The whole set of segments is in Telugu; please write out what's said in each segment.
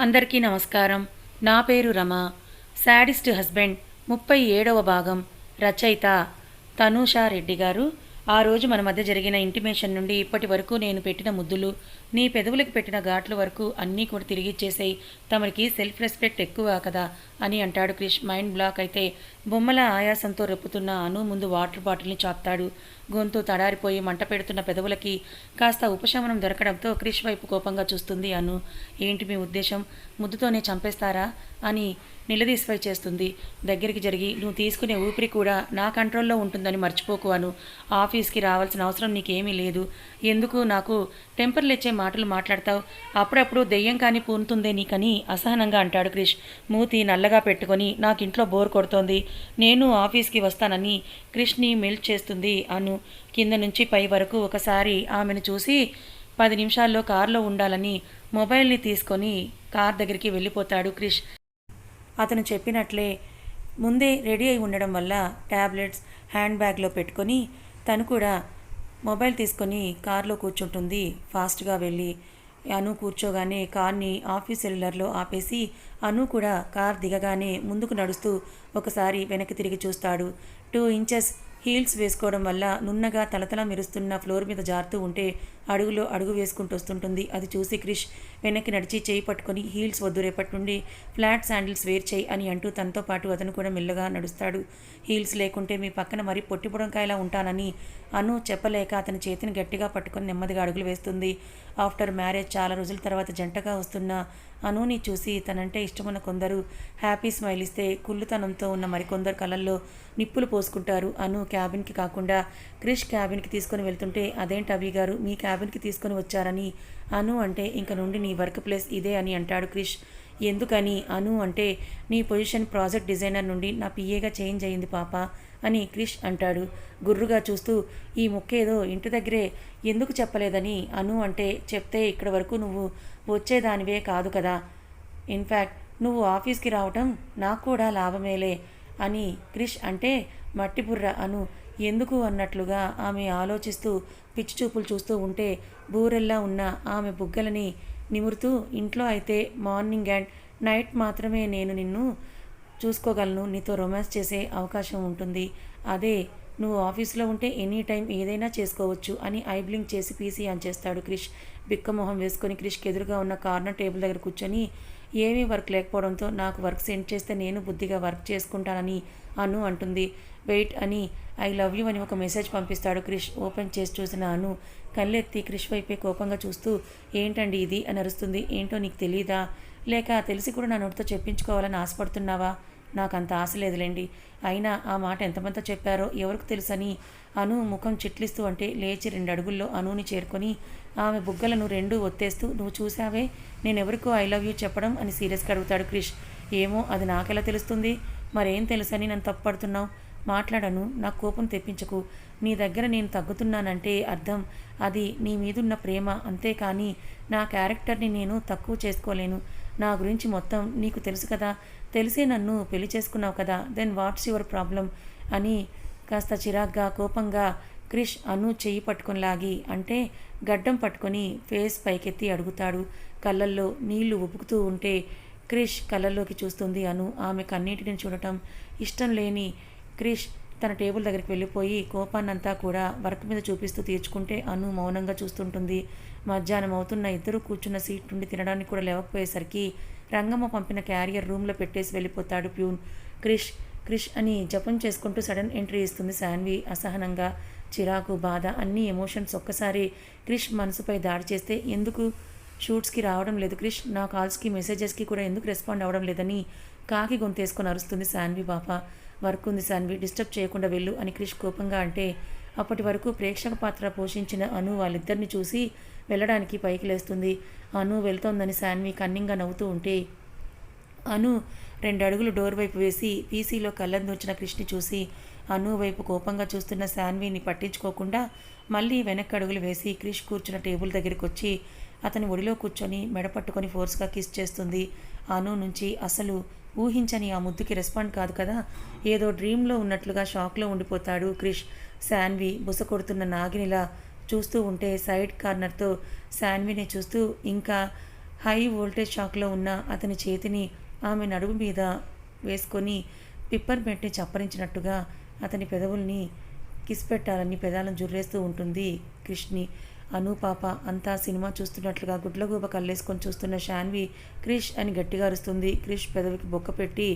అందరికీ నమస్కారం. నా పేరు రమ. శాడిస్ట్ హస్బెండ్ ముప్పై ఏడవ భాగం రచయిత తనూషా రెడ్డి గారు. ఆ రోజు మన మధ్య జరిగిన ఇంటిమేషన్ నుండి ఇప్పటి వరకు నేను పెట్టిన ముద్దులు నీ పెదవులకు పెట్టిన ఘాట్ల వరకు అన్నీ కూడా తిరిగిచ్చేసాయి తమరికి సెల్ఫ్ రెస్పెక్ట్ ఎక్కువ కదా అని అంటాడు క్రిష్. మైండ్ బ్లాక్ అయితే బొమ్మల ఆయాసంతో రెప్పుతున్న అను ముందు వాటర్ బాటిల్ని చాపుతాడు. గొంతు తడారిపోయి మంట పెడుతున్న పెదవులకి కాస్త ఉపశమనం దొరకడంతో క్రిష్ వైపు కోపంగా చూస్తుంది అను. ఏంటి మీ ఉద్దేశం? ముద్దుతోనే చంపేస్తారా? అని నిలదీసిపై చేస్తుంది. దగ్గరికి జరిగి నువ్వు తీసుకునే ఊపిరి కూడా నా కంట్రోల్లో ఉంటుందని మర్చిపోకు అను. ఆఫీస్కి రావాల్సిన అవసరం నీకేమీ లేదు. ఎందుకు? నాకు టెంపర్లు ఇచ్చే మాటలు మాట్లాడతావు? అప్పుడప్పుడు దెయ్యం కానీ పూనుతుందే నీకని? అసహనంగా అంటాడు క్రిష్. మూతి నల్లగా పెట్టుకొని నాకు ఇంట్లో బోర్ కొడుతోంది. నేను ఆఫీస్కి వస్తానని క్రిష్ని మెల్ట్ చేస్తుంది అను. కింద నుంచి పై వరకు ఒకసారి ఆమెను చూసి పది నిమిషాల్లో కారులో ఉండాలని మొబైల్ని తీసుకొని కార్ దగ్గరికి వెళ్ళిపోతాడు క్రిష్. అతను చెప్పినట్లే ముందే రెడీ అయి ఉండడం వల్ల ట్యాబ్లెట్స్ హ్యాండ్ బ్యాగ్లో పెట్టుకొని తను కూడా మొబైల్ తీసుకొని కారులో కూర్చుంటుంది. ఫాస్ట్గా వెళ్ళి అను కూర్చోగానే కార్ని ఆఫీస్ సెల్యులర్లో ఆపేసి అను కూడా కార్ దిగగానే ముందుకు నడుస్తూ ఒకసారి వెనక్కి తిరిగి చూస్తాడు. టూ ఇంచెస్ హీల్స్ వేసుకోవడం వల్ల నున్నగా తలతల మెరుస్తున్న ఫ్లోర్ మీద జారుతూ ఉంటే అడుగులో అడుగు వేసుకుంటూ వస్తుంటుంది. అది చూసి క్రిష్ వెనక్కి నడిచి చేయి పట్టుకొని హీల్స్ వద్దు రేపటి నుండి ఫ్లాట్ శాండిల్స్ వేర్ చేయి అని అంటూ తనతో పాటు అతను కూడా మెల్లగా నడుస్తాడు. హీల్స్ లేకుంటే మీ పక్కన మరీ పొట్టిపుడంకాయలా ఉంటానని అను చెప్పలేక అతని చేతిని గట్టిగా పట్టుకొని నెమ్మదిగా అడుగులు వేస్తుంది. ఆఫ్టర్ మ్యారేజ్ చాలా రోజుల తర్వాత జంటగా వస్తున్న అనుని చూసి తనంటే ఇష్టమున్న కొందరు హ్యాపీ స్మైల్ ఇస్తే కుళ్ళుతనంతో ఉన్న మరికొందరు కళల్లో నిప్పులు పోసుకుంటారు. అను క్యాబిన్కి కాకుండా క్రిష్ క్యాబిన్కి తీసుకొని వెళ్తుంటే అదేంటి అభి గారు? మీ క్యాబిన్ క్యాబిన్కి తీసుకొని వచ్చారని. అను అంటే ఇంక నుండి నీ వర్క్ ప్లేస్ ఇదే అని అంటాడు క్రిష్. ఎందుకని? అను అంటే నీ పొజిషన్ ప్రాజెక్ట్ డిజైనర్ నుండి నా పిఏగా చేంజ్ అయింది పాప అని క్రిష్ అంటాడు. గుర్రుగా చూస్తూ ఈ ముక్కేదో ఇంటి దగ్గరే ఎందుకు చెప్పలేదని? అను అంటే చెప్తే ఇక్కడ వరకు నువ్వు వచ్చేదానివే కాదు కదా. ఇన్ఫ్యాక్ట్ నువ్వు ఆఫీస్కి రావటం నాకు కూడా లాభమేలే అని క్రిష్ అంటే మట్టిబుర్ర అను. ఎందుకు అన్నట్లుగా ఆమె ఆలోచిస్తూ పిచ్చి చూపులు చూస్తూ ఉంటే బూరెల్లా ఉన్న ఆమె బుగ్గలని నిమురుతూ ఇంట్లో అయితే మార్నింగ్ అండ్ నైట్ మాత్రమే నేను నిన్ను చూసుకోగలను. నీతో రొమాన్స్ చేసే అవకాశం ఉంటుంది. అదే నువ్వు ఆఫీస్లో ఉంటే ఎనీ టైం ఏదైనా చేసుకోవచ్చు అని ఐబ్లింగ్ చేసి పీసీ ఆన్ చేస్తాడు క్రిష్. బిక్కమొహం వేసుకొని క్రిష్కి ఎదురుగా ఉన్న కార్నర్ టేబుల్ దగ్గర కూర్చొని ఏమీ వర్క్ లేకపోవడంతో నాకు వర్క్ సెండ్ చేస్తే నేను బుద్ధిగా వర్క్ చేసుకుంటానని అను అంటుంది. వెయిట్ అని ఐ లవ్ యూ అని ఒక మెసేజ్ పంపిస్తాడు. క్రిష్ ఓపెన్ చేసి చూసిన అను కళ్ళెత్తి క్రిష్ వైపే కోపంగా చూస్తూ ఏంటండి ఇది? అని అరుస్తుంది. ఏంటో నీకు తెలియదా లేక తెలిసి కూడా నా నోటితో చెప్పించుకోవాలని ఆశపడుతున్నావా? నాకు అంత ఆశ లేదులేండి. అయినా ఆ మాట ఎంతమంది చెప్పారో ఎవరికి తెలుసని అను ముఖం చిట్లిస్తూ అంటే లేచి రెండు అడుగుల్లో అనుని చేరుకొని ఆమె బుగ్గలను రెండు ఒత్తేస్తూ నువ్వు చూసావే నేనెవరికో ఐ లవ్ యూ చెప్పడం అని సీరియస్గా అడుగుతాడు క్రిష్. ఏమో అది నాకెలా తెలుస్తుంది? మరేం తెలుసని నన్ను తప్పుపడుతున్నావు మాట్లాడను నా కోపం తెప్పించకు. నీ దగ్గర నేను తగ్గుతున్నానంటే అర్థం. అది నీ మీదున్న ప్రేమ అంతేకాని నా క్యారెక్టర్ని నేను తక్కువ చేసుకోలేను. నా గురించి మొత్తం నీకు తెలుసు కదా. తెలిసే నన్ను పెళ్ళి చేసుకున్నావు కదా. దెన్ వాట్స్ యువర్ ప్రాబ్లం అని కాస్త చిరాగ్గా కోపంగా క్రిష్ అను చెయ్యి పట్టుకొని లాగి అంటే గడ్డం పట్టుకొని ఫేస్ పైకెత్తి అడుగుతాడు. కళ్ళల్లో నీళ్ళు ఉబుకుతూ ఉంటే క్రిష్ కళ్ళల్లోకి చూస్తుంది అను. ఆమె కన్నీటిని చూడటం ఇష్టం లేని క్రిష్ తన టేబుల్ దగ్గరికి వెళ్ళిపోయి కోపాన్నంతా కూడా వర్క్ మీద చూపిస్తూ తీర్చుకుంటే అను మౌనంగా చూస్తుంటుంది. మధ్యాహ్నం అవుతున్న ఇద్దరు కూర్చున్న సీట్ నుండి తినడానికి కూడా లేవకపోయేసరికి రంగమ్మ పంపిన క్యారియర్ రూమ్లో పెట్టేసి వెళ్ళిపోతాడు ప్యూన్. క్రిష్ క్రిష్ అని జపం చేసుకుంటూ సడన్ ఎంట్రీ ఇస్తుంది శాన్వి. అసహనంగా చిరాకు బాధ అన్ని ఎమోషన్స్ ఒక్కసారి క్రిష్ మనసుపై దాడి చేస్తే ఎందుకు షూట్స్కి రావడం లేదు క్రిష్? నా కాల్స్కి మెసేజెస్కి కూడా ఎందుకు రెస్పాండ్ అవ్వడం లేదని కాకి గొంతేసుకొని అరుస్తుంది శాన్వి పాప. వర్క్ ఉంది శాన్వి డిస్టర్బ్ చేయకుండా వెళ్ళు అని క్రిష్ కోపంగా అంటే అప్పటి వరకు ప్రేక్షక పాత్ర పోషించిన అను వాళ్ళిద్దరిని చూసి వెళ్ళడానికి పైకి లేస్తుంది. అను వెళ్తోందని శాన్వి కన్నింగా నవ్వుతూ ఉంటే అను రెండు అడుగులు డోర్ వైపు వేసి పీసీలో కళ్ళందొచ్చిన క్రిష్ని చూసి అను వైపు కోపంగా చూస్తున్న శాన్విని పట్టించుకోకుండా మళ్ళీ వెనక్కి అడుగులు వేసి క్రిష్ కూర్చున్న టేబుల్ దగ్గరికి వచ్చి అతని ఒడిలో కూర్చొని మెడపట్టుకొని ఫోర్స్గా కిస్ చేస్తుంది. అను నుంచి అసలు ఊహించని ఆ ముద్దుకి రెస్పాండ్ కాదు కదా? ఏదో డ్రీమ్లో ఉన్నట్లుగా షాక్లో ఉండిపోతాడు క్రిష్. శాన్వి బుస కొడుతున్న నాగినిలా చూస్తూ ఉంటే సైడ్ కార్నర్తో శాన్విని చూస్తూ ఇంకా హై వోల్టేజ్ షాక్లో ఉన్న అతని చేతిని ఆమె నడుము మీద వేసుకొని పిప్పర్ మెంట్ని చప్పరించినట్టుగా అతని పెదవుల్ని కిస్ పెట్టాలని పెదాలను జుర్రేస్తూ ఉంటుంది క్రిష్ని. అను పాప అంతా సినిమా చూస్తున్నట్లుగా గుడ్లగూబ కల్లేసుకొని చూస్తున్న శాన్వి క్రిష్ అని గట్టిగా అరుస్తుంది. క్రిష్ పెదవికి బొక్క పెట్టి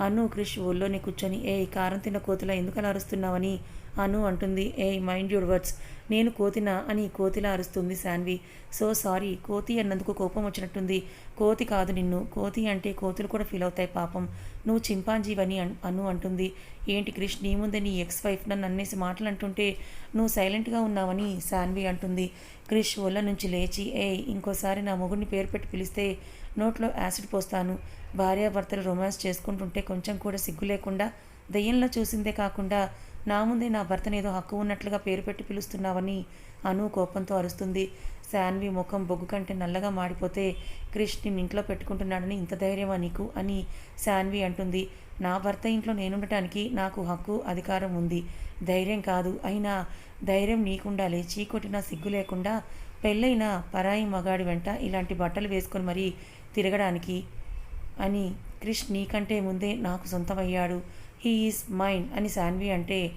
అను క్రిష్ ఒళ్ళోనే కూర్చొని ఏ కారం తిన్న కోతిలా ఎందుకలా అరుస్తున్నావని? అను అంటుంది ఏ మైండ్ యూర్ వర్డ్స్ నేను కోతినా? అని కోతిలా అరుస్తుంది శాన్వి. సో సారీ కోతి అన్నందుకు కోపం వచ్చినట్టుంది. కోతి కాదు నిన్ను. కోతి అంటే కోతులు కూడా ఫీల్ అవుతాయి పాపం. నువ్వు చింపాంజీవని అను అంటుంది. ఏంటి క్రిష్ నీ ముందే నీ ఎక్స్ వైఫ్ నన్ను అన్నేసి మాటలు అంటుంటే నువ్వు సైలెంట్గా ఉన్నావని? శాన్వి అంటుంది. క్రిష్ ఒళ్ళ నుంచి లేచి ఏ ఇంకోసారి నా మొగుడిని పేరు పెట్టి పిలిస్తే నోట్లో యాసిడ్ పోస్తాను. భార్యాభర్తలు రొమాన్స్ చేసుకుంటుంటే కొంచెం కూడా సిగ్గు లేకుండా దయ్యంలో చూసిందే కాకుండా నా ముందే నా భర్తను ఏదో హక్కు ఉన్నట్లుగా పేరు పెట్టి పిలుస్తున్నావని అను కోపంతో అరుస్తుంది. శాన్వి ముఖం బొగ్గు కంటే నల్లగా మాడిపోతే క్రిష్ నిన్ను ఇంట్లో పెట్టుకుంటున్నాడని ఇంత ధైర్యమా నీకు? అని శాన్వి అంటుంది. నా భర్త ఇంట్లో నేనుండటానికి నాకు హక్కు అధికారం ఉంది. ధైర్యం కాదు. అయినా ధైర్యం నీకుండాలి. చీకొట్టినా సిగ్గు లేకుండా పెళ్ళైన పరాయి మగాడి వెంట ఇలాంటి బట్టలు వేసుకొని మరీ తిరగడానికి అని క్రిష్ నీకంటే ముందే నాకు సొంతమయ్యాడు. హీ ఈజ్ మైన్ అని శాన్వి అంటే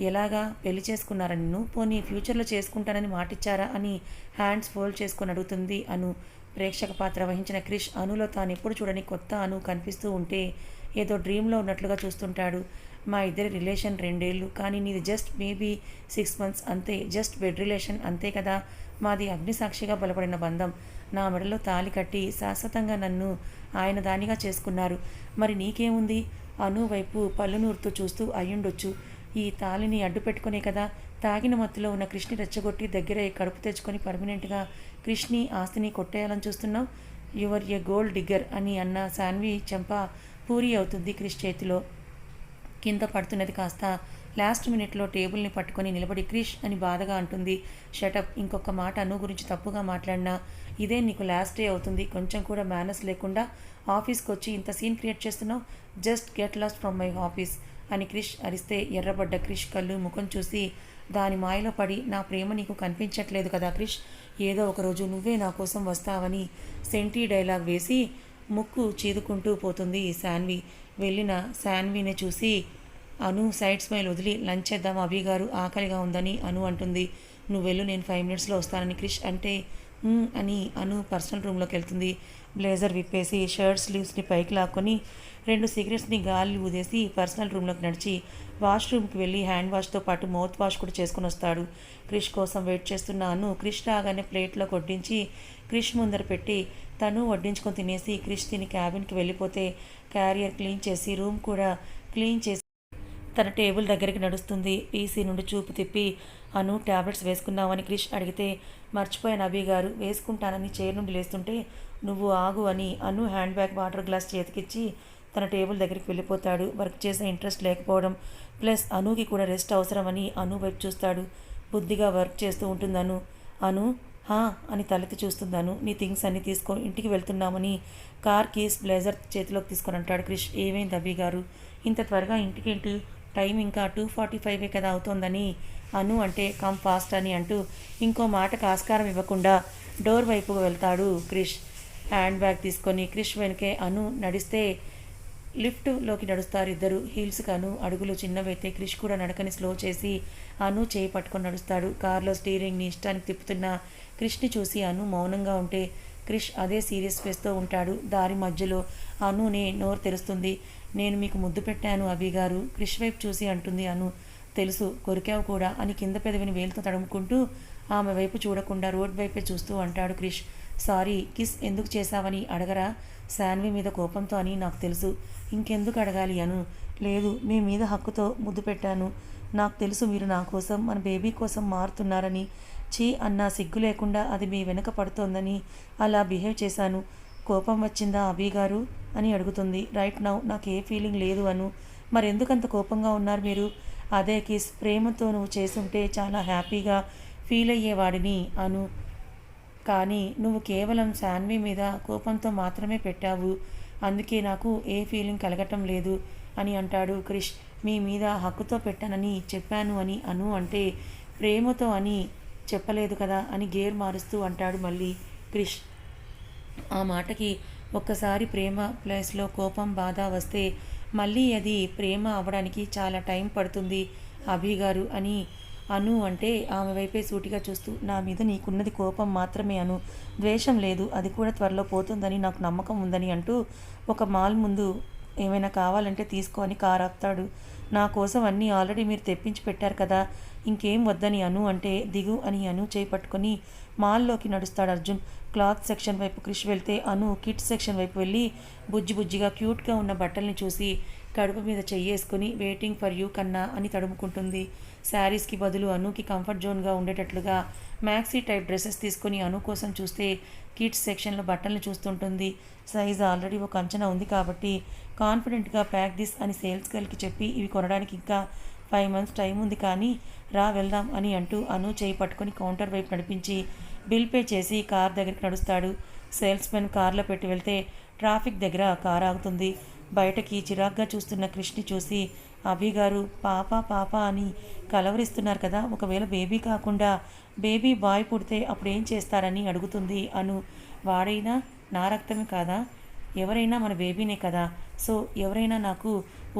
ఎలాగా పెళ్ళి చేసుకున్నారా నిన్ను పోనీ ఫ్యూచర్లో చేసుకుంటానని మాటిచ్చారా అని హ్యాండ్స్ ఫోల్డ్ చేసుకొని అడుగుతుంది అను. ప్రేక్షక పాత్ర వహించిన క్రిష్ అనులో తాను ఎప్పుడు చూడని కొత్త అను కనిపిస్తూ ఉంటే ఏదో డ్రీమ్లో ఉన్నట్లుగా చూస్తుంటాడు. మా ఇద్దరి రిలేషన్ రెండేళ్ళు కానీ నీది జస్ట్ మేబీ సిక్స్ మంత్స్ అంతే. జస్ట్ బెడ్ రిలేషన్ అంతే కదా. మాది అగ్నిసాక్షిగా బలపడిన బంధం. నా మెడలో తాలి కట్టి శాశ్వతంగా నన్ను ఆయన దానిగా చేసుకున్నారు. మరి నీకేముంది? అను వైపు పళ్ళు నూరుతూ చూస్తూ అయ్యుండొచ్చు. ఈ తాలిని అడ్డు పెట్టుకునే కదా? తాగిన మత్తులో ఉన్న కృష్ణి రెచ్చగొట్టి దగ్గర కడుపు తెచ్చుకొని పర్మనెంట్గా కృష్ణి ఆస్తిని కొట్టేయాలని చూస్తున్నావు? యువర్ ఎ గోల్డ్ డిగ్గర్ అని అన్న శాన్వి చెంప పూరి అవుతుంది క్రిష్ చేతిలో. కింద పడుతున్నది కాస్త లాస్ట్ మినిట్లో టేబుల్ని పట్టుకొని నిలబడి క్రిష్ అని బాధగా అంటుంది. షటప్ ఇంకొక మాట అను గురించి తప్పుగా మాట్లాడినా ఇదే నీకు లాస్ట్ డే అవుతుంది. కొంచెం కూడా మేనర్స్ లేకుండా ఆఫీస్కి వచ్చి ఇంత సీన్ క్రియేట్ చేస్తున్నావు? Just get lost from my office అని క్రిష్ అరిస్తే ఎర్రబడ్డ క్రిష్ కళ్ళు ముఖం చూసి దాని మాయలో పడి నా ప్రేమ నీకు కనిపించట్లేదు కదా క్రిష్? ఏదో ఒకరోజు నువ్వే నా కోసం వస్తావని సెంటీ డైలాగ్ వేసి ముక్కు చీదుకుంటూ పోతుంది శాన్వి. వెళ్ళిన శాన్విని చూసి అను సైడ్ స్మైల్ వదిలి లంచ్ చేద్దాం అభి గారు ఆకలిగా ఉందని అను అంటుంది. నువ్వు వెళ్ళు నేను ఫైవ్ మినిట్స్లో వస్తానని క్రిష్ అంటే అని అను పర్సనల్ రూమ్లోకి వెళ్తుంది. బ్లేజర్ విప్పేసి షర్ట్ స్లీవ్స్ని పైకి లాక్కొని రెండు సిగరెట్స్ని గాలి ఊదేసి పర్సనల్ రూమ్లోకి నడిచి వాష్రూమ్కి వెళ్ళి హ్యాండ్ వాష్తో పాటు మౌత్ వాష్ కూడా చేసుకుని వస్తాడు. క్రిష్ కోసం వెయిట్ చేస్తున్నాను క్రిష్ రాగానే ప్లేట్లో కొట్టించి క్రిష్ ముందర పెట్టి తను వడ్డించుకొని తినేసి క్రిష్ తిని క్యాబిన్కి వెళ్ళిపోతే క్యారియర్ క్లీన్ చేసి రూమ్ కూడా క్లీన్ చేసి తన టేబుల్ దగ్గరికి నడుస్తుంది. పీసీ నుండి చూపు తిప్పి అను ట్యాబ్లెట్స్ వేసుకున్నావని క్రిష్ అడిగితే మర్చిపోయాను అభి గారు వేసుకుంటానని చైర్ నుండి లేస్తుంటే నువ్వు ఆగు అని Anu handbag water glass చేతికిచ్చి తన టేబుల్ దగ్గరికి వెళ్ళిపోతాడు. వర్క్ చేసే ఇంట్రెస్ట్ లేకపోవడం ప్లస్ అనుకి కూడా రెస్ట్ అవసరమని అను వైపు చూస్తాడు. బుద్ధిగా వర్క్ చేస్తూ ఉంటుంది అను అను హా అని తలెత్తి చూస్తున్నాను నీ థింగ్స్ అన్నీ తీసుకో ఇంటికి వెళ్తున్నామని కార్ కీస్ బ్లేజర్ చేతిలోకి తీసుకొని అంటాడు క్రిష్. ఏమైంది అభి గారు? ఇంత త్వరగా ఇంటికేంటి? టైం ఇంకా టూ ఫార్టీ ఫైవే కదా అవుతోందని అను అంటే కమ్ ఫాస్ట్ అని అంటూ ఇంకో మాటకు ఆస్కారం ఇవ్వకుండా డోర్ వైపుకు వెళ్తాడు క్రిష్. హ్యాండ్ బ్యాగ్ తీసుకొని క్రిష్ వెనకే అను నడిస్తే లిఫ్ట్లోకి నడుస్తారు ఇద్దరు. హీల్స్ అను అడుగులు చిన్నవైతే క్రిష్ కూడా నడకని స్లో చేసి అను చేయి పట్టుకొని నడుస్తాడు. కారులో స్టీరింగ్ని ఇష్టానికి తిప్పుతున్న క్రిష్ని చూసి అను మౌనంగా ఉంటే క్రిష్ అదే సీరియస్ ఫేస్తో ఉంటాడు. దారి మధ్యలో అనునే నోరు తెరుస్తుంది. నేను మీకు ముద్దు పెట్టాను అభి గారు. క్రిష్ వైపు చూసి అంటుంది అను. తెలుసు కొరికావు కూడా అని కింద పెదవిని వేలుతో తడుముకుంటూ ఆమె వైపు చూడకుండా రోడ్ వైపే చూస్తూ అంటాడు క్రిష్. సారీ కిస్ ఎందుకు చేశావని అడగరా? శాన్వి మీద కోపంతో అని నాకు తెలుసు. ఇంకెందుకు అడగాలి అను? లేదు మీ మీద హక్కుతో ముద్దు పెట్టాను. నాకు తెలుసు మీరు నా కోసం మన బేబీ కోసం మారుతున్నారని. చీ అన్న సిగ్గు లేకుండా అది మీ వెనుక పడుతోందని అలా బిహేవ్ చేశాను. కోపం వచ్చిందా అభి గారు? అని అడుగుతుంది. రైట్ నౌ నాకు ఏ ఫీలింగ్ లేదు అను. మరెందుకంత కోపంగా ఉన్నారు మీరు? అదే కిస్ ప్రేమతో నువ్వు చేసుంటే చాలా హ్యాపీగా ఫీల్ అయ్యేవాడిని అను. కానీ నువ్వు కేవలం శాన్వి మీద కోపంతో మాత్రమే పెట్టావు. అందుకే నాకు ఏ ఫీలింగ్ కలగటం లేదు అని అంటాడు క్రిష్. మీ మీద హక్కుతో పెట్టానని చెప్పాను అని అను అంటే ప్రేమతో అని చెప్పలేదు కదా అని గేర్ మారుస్తూ అంటాడు మళ్ళీ క్రిష్. ఆ మాటకి ఒక్కసారి ప్రేమ ప్లేస్లో కోపం బాధ వస్తే మళ్ళీ అది ప్రేమ అవ్వడానికి చాలా టైం పడుతుంది అభి గారు అని అను అంటే ఆమె వైపే సూటిగా చూస్తూ నా మీద నీకున్నది కోపం మాత్రమే అను. ద్వేషం లేదు అది కూడా త్వరలో పోతుందని నాకు నమ్మకం ఉందని అంటూ ఒక మాల్ ముందు ఏమైనా కావాలంటే తీసుకో అని కారు ఆపుతాడు నా కోసం అన్నీ ఆల్రెడీ మీరు తెప్పించి పెట్టారు కదా ఇంకేం వద్దని అను అంటే దిగు అని అను చేపట్టుకొని మాల్లోకి నడుస్తాడు అర్జున్. క్లాత్ సెక్షన్ వైపు క్రిష్ వెళ్తే అను కిడ్స్ సెక్షన్ వైపు వెళ్ళి బుజ్జి బుజ్జిగా క్యూట్గా ఉన్న బట్టల్ని చూసి కడుపు మీద చెయ్యేసుకుని వెయిటింగ్ ఫర్ యూ కన్నా అని తడుముకుంటుంది. శారీస్కి బదులు అనుకి కంఫర్ట్ జోన్గా ఉండేటట్లుగా మ్యాక్సీ టైప్ డ్రెస్సెస్ తీసుకొని అను కోసం చూస్తే కిడ్స్ సెక్షన్లో బట్టల్ని చూస్తుంటుంది. సైజ్ ఆల్రెడీ ఒక అంచనా ఉంది కాబట్టి కాన్ఫిడెంట్గా ప్యాక్ దిస్ అని సేల్స్ గర్ల్కి చెప్పి ఇవి కొనడానికి ఇంకా ఫైవ్ మంత్స్ టైం ఉంది కానీ రా వెళ్దాం అని అంటూ అను చేయి పట్టుకుని కౌంటర్ వైపు నడిపించి బిల్ పే చేసి కార్ దగ్గరికి నడుస్తాడు. సేల్స్ మెన్ కార్లో పెట్టి వెళ్తే ట్రాఫిక్ దగ్గర కార్ ఆగుతుంది. బయటకి చిరాగ్గా చూస్తున్న కృష్ణి చూసి అభి గారు పాప పాప అని కలవరిస్తున్నారు కదా. ఒకవేళ బేబీ కాకుండా బేబీ బాయ్ పుడితే అప్పుడు ఏం చేస్తారని అడుగుతుంది అను. వాడైనా నా రక్తమే కాదా? ఎవరైనా మన బేబీనే కదా. సో ఎవరైనా నాకు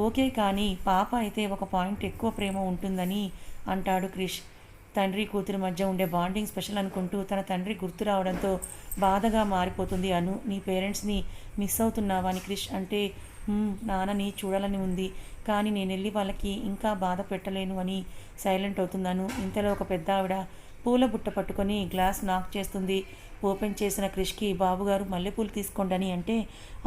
ఓకే కానీ పాప అయితే ఒక పాయింట్ ఎక్కువ ప్రేమ ఉంటుందని అంటాడు క్రిష్. తండ్రి కూతురి మధ్య ఉండే బాండింగ్ స్పెషల్ అనుకుంటూ తన తండ్రి గుర్తు రావడంతో బాధగా మారిపోతుంది అను. నీ పేరెంట్స్ని మిస్ అవుతున్నావా అని క్రిష్ అంటే నాన్నని చూడాలని ఉంది కానీ నేను వెళ్ళి వాళ్ళకి ఇంకా బాధ పెట్టలేను అని సైలెంట్ అవుతున్నాను ఇంతలో ఒక పెద్ద ఆవిడ పూల బుట్ట పట్టుకొని గ్లాస్ నాక్ చేస్తుంది. ఓపెన్ చేసిన క్రిష్కి బాబుగారు మల్లెపూలు తీసుకోండి అని అంటే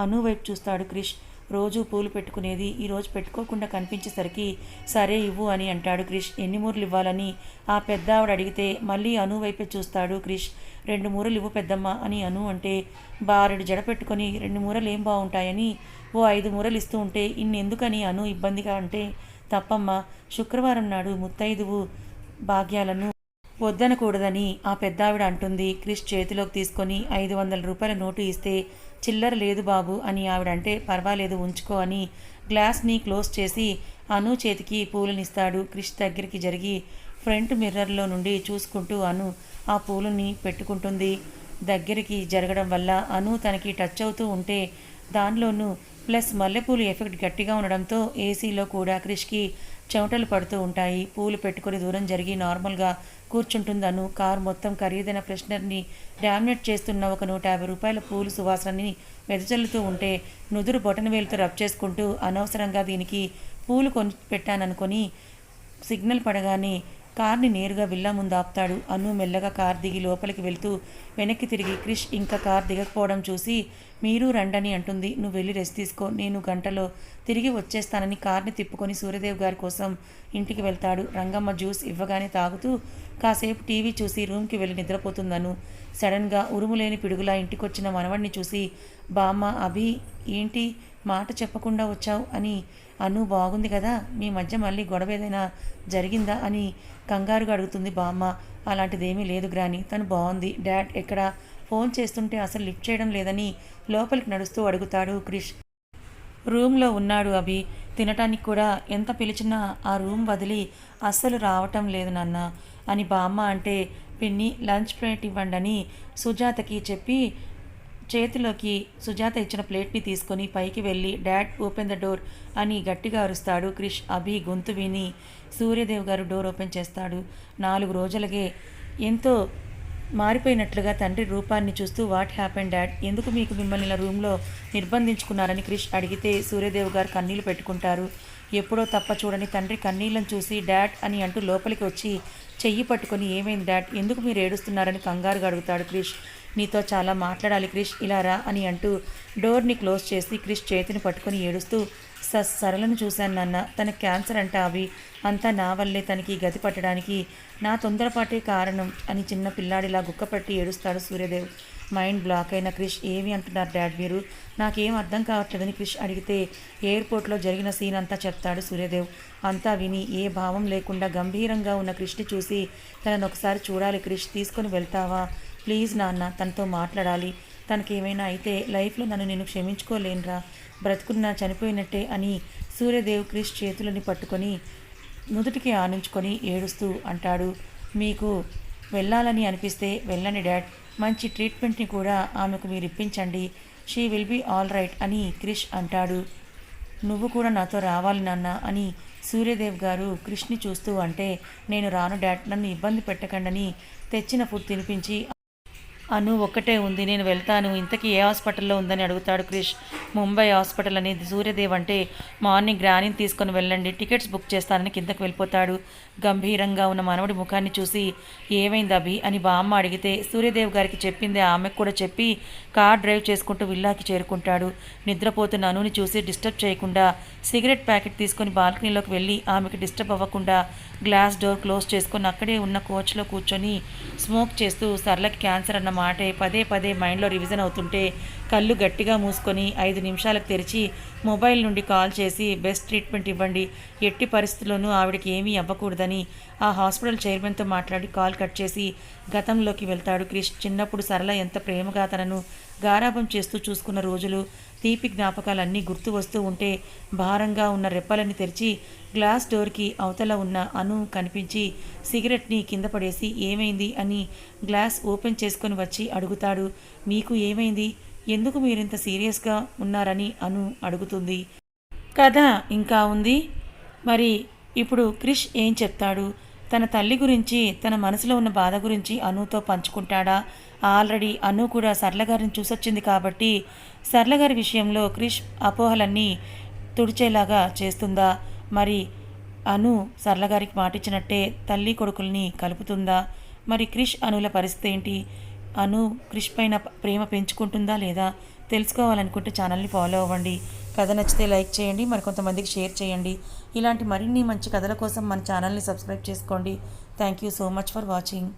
అను వైపు చూస్తాడు క్రిష్. రోజు పూలు పెట్టుకునేది ఈ రోజు పెట్టుకోకుండా కనిపించేసరికి సరే ఇవ్వు అని అంటాడు క్రిష్. ఎన్ని మూరలు ఇవ్వాలని? ఆ పెద్ద ఆవిడ అడిగితే మళ్ళీ అను వైపే చూస్తాడు క్రిష్. రెండు మూరలు ఇవ్వు పెద్దమ్మ అని అను అంటే బారెడు జడ పెట్టుకొని రెండు మూరలు ఏం బాగుంటాయని? ఓ ఐదు మూరలు ఇస్తూ ఉంటే ఇన్నెందుకని అను ఇబ్బందిగా అంటే తప్పమ్మ శుక్రవారం నాడు ముత్తైదువు భాగ్యాలను వద్దనకూడదని ఆ పెద్దావిడ అంటుంది. క్రిష్ చేతిలోకి తీసుకొని ఐదు వందల రూపాయల నోటు ఇస్తే చిల్లర లేదు బాబు అని ఆవిడ అంటే పర్వాలేదు ఉంచుకో అని గ్లాస్ని క్లోజ్ చేసి అను చేతికి పూలనిస్తాడు. క్రిష్ దగ్గరికి జరిగి ఫ్రంట్ మిర్రర్లో నుండి చూసుకుంటూ అను ఆ పూలని పెట్టుకుంటుంది. దగ్గరికి జరగడం వల్ల అను తనకి టచ్ అవుతూ ఉంటే దానిలోనూ ప్లస్ మల్లెపూలు ఎఫెక్ట్ గట్టిగా ఉండడంతో ఏసీలో కూడా క్రిష్కి చెమటలు పడుతూ ఉంటాయి. పూలు పెట్టుకుని దూరం జరిగి నార్మల్గా కూర్చుంటుందను. కార్ మొత్తం ఖరీదైన ఫ్రెషనర్ని డామినేట్ చేస్తున్న ఒక నూట యాభై రూపాయల పూలు సువాసనని వెదజల్లుతూ ఉంటే నుదురు బొటనవేలుతో రబ్ చేసుకుంటూ అనవసరంగా దీనికి పూలు కొని పెట్టాననుకొని సిగ్నల్ పడగానే కార్ని నేరుగా విల్లా ముందు ఆపుతాడు. అను మెల్లగా కార్ దిగి లోపలికి వెళ్తూ వెనక్కి తిరిగి క్రిష్ ఇంకా కార్ దిగకపోవడం చూసి మీరు రండని అంటుంది. నువ్వు వెళ్ళి రెస్ట్ తీసుకో. నేను గంటలో తిరిగి వచ్చేస్తానని కార్ని తిప్పుకొని సూర్యదేవ్ గారి కోసం ఇంటికి వెళ్తాడు. రంగమ్మ జ్యూస్ ఇవ్వగానే తాగుతూ కాసేపు టీవీ చూసి రూమ్కి వెళ్ళి నిద్రపోతుందను. సడన్గా ఉరుములేని పిడుగులా ఇంటికొచ్చిన మనవడిని చూసి బామ్మ అభి ఏంటి? మాట చెప్పకుండా వచ్చావు అని అను బాగుంది కదా? మీ మధ్య మళ్ళీ గొడవ ఏదైనా జరిగిందా? అని కంగారుగా అడుగుతుంది బామ్మ. అలాంటిదేమీ లేదు గ్రాని. తను బాగుంది డాడ్ ఎక్కడ? ఫోన్ చేస్తుంటే అసలు లిఫ్ట్ చేయడం లేదని లోపలికి నడుస్తూ అడుగుతాడు క్రిష్. రూమ్లో ఉన్నాడు అభి. తినటానికి కూడా ఎంత పిలిచినా ఆ రూమ్ వదిలి అస్సలు రావటం లేదు నాన్న అని బామ్మ అంటే పిన్ని లంచ్ ప్లేట్ ఇవ్వండి అని సుజాతకి చెప్పి చేతిలోకి సుజాత ఇచ్చిన ప్లేట్ని తీసుకొని పైకి వెళ్ళి డాడ్ ఓపెన్ ద డోర్ అని గట్టిగా అరుస్తాడు క్రిష్. అభి గొంతు విని సూర్యదేవ్ గారు డోర్ ఓపెన్ చేస్తాడు. నాలుగు రోజులకే ఎంతో మారిపోయినట్లుగా తండ్రి రూపాన్ని చూస్తూ వాట్ హ్యాపెన్ డాడ్? ఎందుకు మీకు మిమ్మల్ని ఇలా రూమ్లో నిర్బంధించుకున్నారని క్రిష్ అడిగితే సూర్యదేవ్ గారు కన్నీళ్ళు పెట్టుకుంటారు. ఎప్పుడో తప్ప చూడని తండ్రి కన్నీళ్ళను చూసి డాడ్ అని అంటూ లోపలికి వచ్చి చెయ్యి పట్టుకొని ఏమైంది డాడ్? ఎందుకు మీరు ఏడుస్తున్నారని కంగారుగా అడుగుతాడు క్రిష్. నీతో చాలా మాట్లాడాలి క్రిష్ ఇలా రా అని అంటూ డోర్ని క్లోజ్ చేసి క్రిష్ చేతిని పట్టుకొని ఏడుస్తూ స సరళను చూశాను నాన్న తన క్యాన్సర్ అంట అవి అంతా నా వల్లే తనకి గతి పట్టడానికి నా తొందరపాటే కారణం అని చిన్న పిల్లాడిలా గుక్కపట్టి ఏడుస్తాడు సూర్యదేవ్. మైండ్ బ్లాక్ అయిన క్రిష్ ఏమి అంటున్నారు డాడ్ మీరు? నాకేం అర్థం కావట్లేదని క్రిష్ అడిగితే ఎయిర్పోర్ట్లో జరిగిన సీన్ అంతా చెప్తాడు సూర్యదేవ్. అంతా విని ఏ భావం లేకుండా గంభీరంగా ఉన్న క్రిష్ని చూసి తనను ఒకసారి చూడాలి క్రిష్ తీసుకొని వెళ్తావా? ప్లీజ్ నాన్న తనతో మాట్లాడాలి. తనకేమైనా అయితే లైఫ్లో నన్ను నేను క్షమించుకోలేనురా. బ్రతుకున్నా చనిపోయినట్టే అని సూర్యదేవ్ క్రిష్ చేతులని పట్టుకొని నుదుటికి ఆనించుకొని ఏడుస్తూ అంటాడు. మీకు వెళ్ళాలని అనిపిస్తే వెళ్ళండి డాడ్. మంచి ట్రీట్మెంట్ని కూడా ఆమెకు మీరు ఇప్పించండి she will be all right అని క్రిష్ అంటాడు. నువ్వు కూడా నాతో రావాలి నాన్న అని సూర్యదేవ్ గారు క్రిష్ని చూస్తూ అంటే నేను రాను డాడ్ నన్ను ఇబ్బంది పెట్టకండని తెచ్చిన ఫుడ్ తినిపించి అను ఒక్కటే ఉంది నేను వెళ్తాను. ఇంతకీ ఏ హాస్పిటల్లో ఉందని అడుగుతాడు క్రిష్. ముంబై హాస్పిటల్ అనేది సూర్యదేవ్ అంటే మార్నింగ్ గ్రానీని తీసుకొని వెళ్ళండి టికెట్స్ బుక్ చేస్తానని కిందకు వెళ్ళిపోతాడు. గంభీరంగా ఉన్న మనవడి ముఖాన్ని చూసి ఏమైంది అభి అని బామ్మ అడిగితే సూర్యదేవ్ గారికి చెప్పింది ఆమెకు కూడా చెప్పి కార్ డ్రైవ్ చేసుకుంటూ విల్లాకి చేరుకుంటాడు. నిద్రపోతున్న అనుని చూసి డిస్టర్బ్ చేయకుండా సిగరెట్ ప్యాకెట్ తీసుకొని బాల్కనీలోకి వెళ్ళి ఆమెకు డిస్టర్బ్ అవ్వకుండా గ్లాస్ డోర్ క్లోజ్ చేసుకొని అక్కడే ఉన్న కోచ్లో కూర్చొని స్మోక్ చేస్తూ సర్లకి క్యాన్సర్ అన్న మాటే పదే పదే మైండ్లో రివిజన్ అవుతుంటే కళ్ళు గట్టిగా మూసుకొని ఐదు నిమిషాలకు తెరిచి మొబైల్ నుండి కాల్ చేసి బెస్ట్ ట్రీట్మెంట్ ఇవ్వండి. ఎట్టి పరిస్థితుల్లోనూ ఆవిడకి ఏమీ అవ్వకూడదని ఆ హాస్పిటల్ చైర్మన్తో మాట్లాడి కాల్ కట్ చేసి గతంలోకి వెళ్తాడు క్రిష్. చిన్నప్పుడు సరళ ఎంత ప్రేమగా తనను గారాభం చేస్తూ చూసుకున్న రోజులు తీపి జ్ఞాపకాలన్నీ గుర్తు వస్తూ ఉంటే భారంగా ఉన్న రెప్పలని తెరిచి గ్లాస్ డోర్కి అవతల ఉన్న అను కనిపించి సిగరెట్ని కింద పడేసి ఏమైంది? అని గ్లాస్ ఓపెన్ చేసుకొని వచ్చి అడుగుతాడు. మీకు ఏమైంది? ఎందుకు మీరింత సీరియస్గా ఉన్నారని అను అడుగుతుంది. కథ ఇంకా ఉంది. మరి ఇప్పుడు క్రిష్ ఏం చెప్తాడు? తన తల్లి గురించి తన మనసులో ఉన్న బాధ గురించి అనుతో పంచుకుంటాడా? ఆల్రెడీ అను కూడా సరళగారిని చూసొచ్చింది కాబట్టి సర్లగారి విషయంలో క్రిష్ అపోహలన్నీ తుడిచేలాగా చేస్తుందా? మరి అను సర్లగారికి మాటిచ్చినట్టే తల్లి కొడుకుల్ని కలుపుతుందా? మరి క్రిష్ అనుల పరిస్థితి ఏంటి? అను క్రిష్ పైన ప్రేమ పెంచుకుంటుందా లేదా తెలుసుకోవాలనుకుంటే ఛానల్ని ఫాలో అవ్వండి. కథ నచ్చితే లైక్ చేయండి మరి కొంతమందికి షేర్ చేయండి. ఇలాంటి మరిన్ని మంచి కథల కోసం మన ఛానల్ని సబ్స్క్రైబ్ చేసుకోండి. Thank you so much for watching.